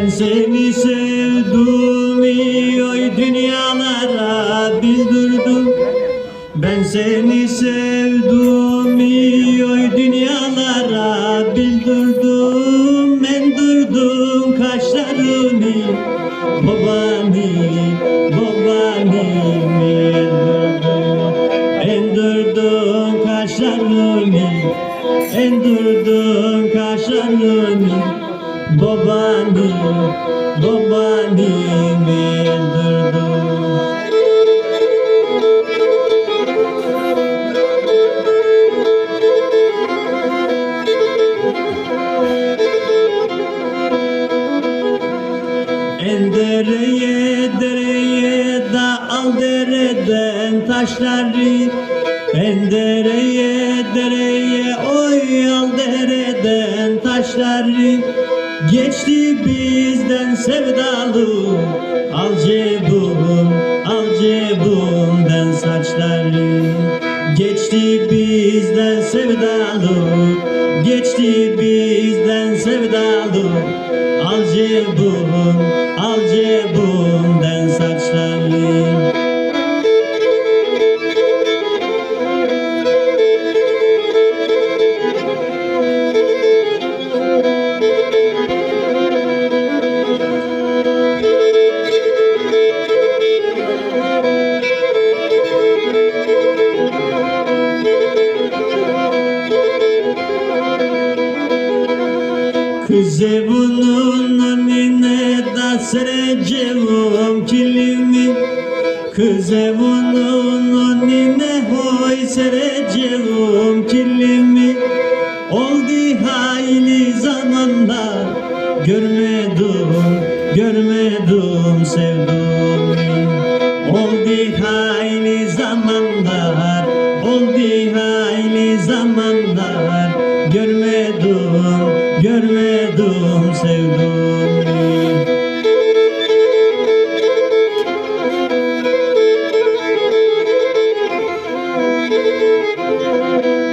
Ben seni sevdim oy dünyalara bildirdim. Ben seni sevdim oy dünyalara bildirdim. Ben durdum kaşlarını babani babani Ben durdum kaşlarını Ben durdum kaşlarını. Babani babani Endürdüm En dereye dereye da al dereden taşları taşları Geçti bizden sevdalı. Al cebum, al cebumden saçları. Geçti bizden sevdalı. Geçti bizden sevdalı. Al cebum, al cebumden Kız evunun önüne da sereceğim kilimi. Kız evunun önüne hoy sereceğim kilimi. Oldu hayli zamanlar görmedim, görmedim sevduğumu. Oldu hayli zamanlar, oldu hayli zamanlar Görmedim, görmedim sevdum sevdum Müzik